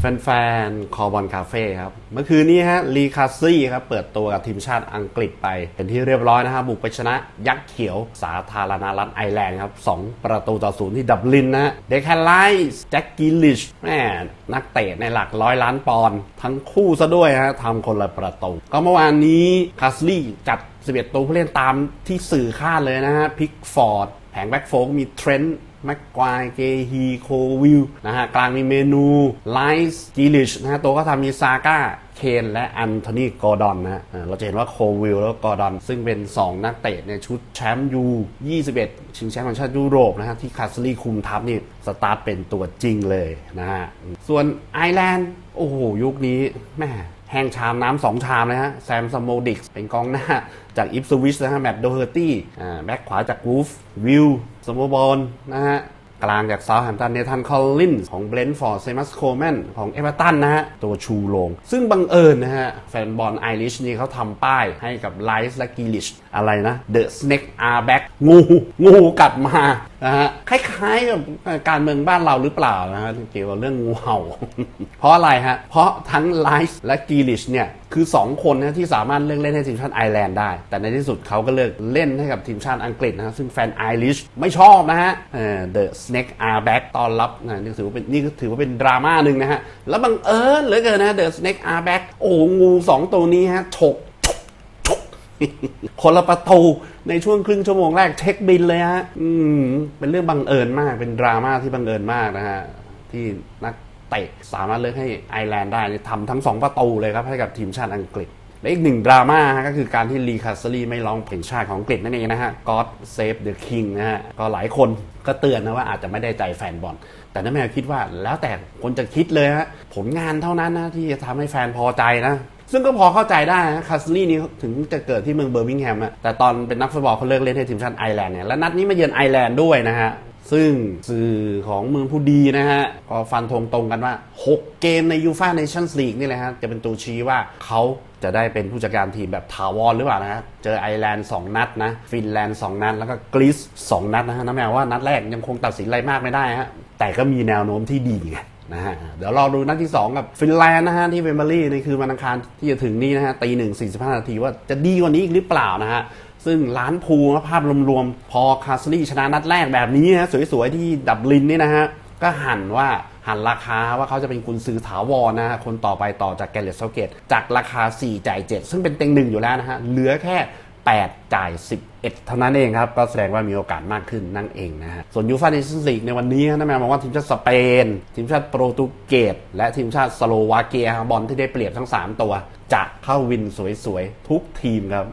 แฟนๆ คอบอลคาเฟ่ครับ เมื่อคืนนี้ฮะลีคาซี่ครับ เปิดตัวกับทีมชาติอังกฤษไป เป็นที่เรียบร้อยนะครับ บุกไปชนะยักษ์เขียวสาธารณรัฐไอร์แลนด์ครับ 2 ประตูต่อศูนย์ที่ดับลินนะเดคแคนไลส์แจ็คกิลลิชแม่นักเตะในหลักร้อยล้านปอนด์ทั้งคู่ซะด้วยฮะทำคนละประตู ก็เมื่อวานนี้คาสลี่จัด 11 ตัวผู้เล่นตามที่สื่อคาดเลยนะฮะพิกฟอร์ดแผงแบ็กโฟกมีเทรนต์ แม็กควายเกฮีโควิลนะฮะกลางมีเมนูไลส์กิลิชนะฮะตัวก็ทำมีซาก้าเคนและแอนโทนีกอร์ดอนนะฮะเราจะเห็นว่าโควิลแล้วก็กอร์ดอน ซึ่งเป็น 2 นักเตะในชุดแชมป์ยู 21 ชิงแชมป์ของชาติยุโรปนะฮะที่คาสลีคุมทัพนี่สตาร์ทเป็นตัวจริงเลยนะฮะส่วนไอร์แลนด์โอ้โหยุคนี้แม่ แห้งชามน้ำสองชามเลยฮะแซมสโมดิกส์เป็นกองหน้าจากอิฟสวิชนะฮะแมตต์โดเฮอร์ตี้แบ็คขวาจากวูฟวิลสโมบอลนะฮะกลางจากซา u t แฮมป์ตันเนทันคอลลินส์ของเบรนท์ฟอร์ดเซมัสโคแมนของเอเวอร์ตันนะฮะ ตัวชูโรงซึ่งบังเอิญนะฮะ แฟนบอลไอริชนี่เขาทำป้ายให้กับไลส์และกีลิชอะไรนะ The Snake are back งู งูกัดมา นะฮะคล้ายๆกับการเมืองบ้านเราหรือเปล่านะฮะเกี่ยวกับเรื่องงูเห่า เพราะอะไรฮะ เพราะทั้งไลส์และกีลิชเนี่ย คือ 2 คนนะที่สามารถเลือกเล่นให้ทีมชาติไอร์แลนด์ได้ แต่ในที่สุดเขาก็เลือกเล่นให้กับทีมชาติอังกฤษนะฮะซึ่งแฟนไอริชไม่ชอบนะฮะเออ The Snake are back ตอนรับนะนี่ถือว่าเป็นนี่ถือว่าเป็นดราม่าหนึ่งนะฮะแล้วบังเอิญเหลือเกินนะ The Snake are back โอ้งูสองตัวนี้ฮะฉก คนละประตูในช่วงครึ่งชั่วโมงแรกเช็คบินเลยฮะอืมเป็นเรื่องบังเอิญมาก เป็นดราม่าที่บังเอิญมากนะฮะ ที่นักเตะสามารถเลือกให้ไอร์แลนด์ได้ทำทั้งสองประตูเลยครับให้กับทีมชาติอังกฤษและอีกหนึ่งดราม่าก็คือการที่ลีคาสลีไม่ร้องเพลงชาติของอังกฤษนั่นเองนะฮะ God Save the King นะฮะ ก็หลายคนก็เตือนนะว่าอาจจะไม่ได้ใจแฟนบอล แต่นั่นแม่คิดว่าแล้วแต่คนจะคิดเลยฮะ ผลงานเท่านั้นนะที่จะทำให้แฟนพอใจนะ ซึ่งก็พอเข้าใจได้นะคาสลี่นี่ถึงจะเกิดที่เมืองเบอร์มิงแฮมอะแต่ตอนเป็นนักฟุตบอลเขาเลิกเล่นให้ทีมชาติไอร์แลนด์เนี่ยและนัดนี้มาเยือนไอร์แลนด์ด้วยนะฮะซึ่งสื่อของเมืองผู้ดีนะฮะ ก็ฟันธงตรงกันว่า 6 เกมในยูฟ a าเนชั่นส์ลีกนี่แหละฮะ จะเป็นตัวชี้ว่าเขาจะได้เป็นผู้จัดการทีมแบบถาวรหรือเปล่านะฮะเจอไอร์แลนด์ 2 นัดนะ ฟินแลนด์ 2 นัด แล้วก็กรีซ2 นัดนะฮะน้าแมวว่านัดแรกยังคงตัดสินอะไรมากไม่ได้ฮะ แต่ก็มีแนวโน้มที่ดีไง นะฮะเดี๋ยวรอดูนัดที่ 2 กับฟินแลนด์นะฮะที่เวมเบอรี่ในคืนวันอังคารที่จะถึงนี้นะฮะตีหนึ่งสี่สิบห้านาทีว่าจะดีกว่านี้อีกหรือเปล่านะฮะซึ่งล้านภูนะภาพรวมๆพอคาสลี่ชนะนัดแรกแบบนี้นะสวยๆที่ดับลินนี่นะฮะก็หันว่าหันราคาว่าเขาจะเป็นกุนซือถาวรนะฮะคนต่อไปต่อจากแกลเลตเซาเกตจากราคา 4 จ่าย 7 ซึ่งเป็นเต็งหนึ่งอยู่แล้วนะฮะเหลือแค่ 8 จ่าย 11 เท่านั้นเองครับ ก็แสดงว่ามีโอกาสมากขึ้นนั่นเองนะฮะ ส่วนยูฟ่าเนชั่นส์ลีกในวันนี้นะแม่บอกว่าทีมชาติสเปน ทีมชาติโปรตุเกสและทีมชาติสโลวาเกียบอลที่ได้เปรียบทั้ง 3 ตัว จะเข้าวินสวยๆ ทุกทีมครับ